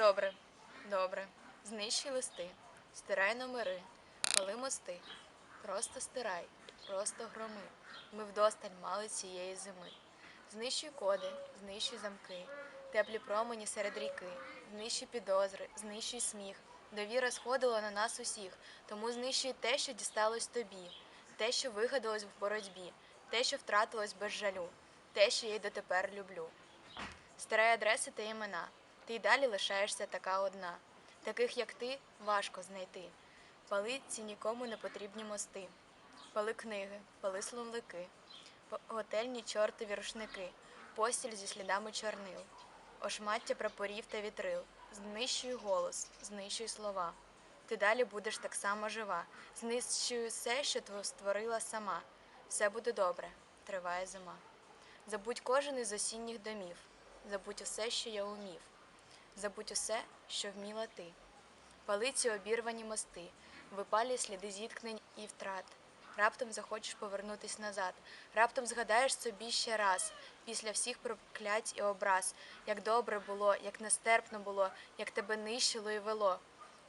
Добре, добре. Знищуй листи, стирай номери, пали мости. Просто стирай, просто громи. Ми вдосталь мали цієї зими. Знищуй коди, знищуй замки, теплі промені серед ріки, знищуй підозри, знищуй сміх. Довіра сходила на нас усіх, тому знищуй те, що дісталось тобі, те, що вигадалось в боротьбі, те, що втратилось без жалю, те, що я й дотепер люблю. Стирай адреси та імена. Ти й далі лишаєшся така одна. Таких, як ти, важко знайти. Пали ці нікому не потрібні мости. Пали книги, пали словники, готельні чортові рушники, постіль зі слідами чорнил, ошмаття прапорів та вітрил. Знищуй голос, знищуй слова. Ти далі будеш так само жива. Знищуй все, що тво- створила сама. Все буде добре, триває зима. Забудь кожен із осінніх домів, забудь усе, що я умів, забудь усе, що вміла ти. Пали ці обірвані мости, випалі сліди зіткнень і втрат. Раптом захочеш повернутись назад, раптом згадаєш собі ще раз, після всіх проклять і образ, як добре було, як нестерпно було, як тебе нищило і вело,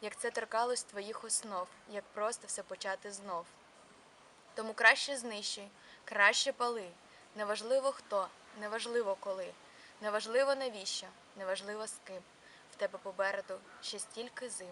як це торкалось твоїх основ, як просто все почати знов. Тому краще знищуй, краще пали. Неважливо хто, неважливо коли, неважливо навіщо, неважливо з ким. Тебе попереду ще стільки зим.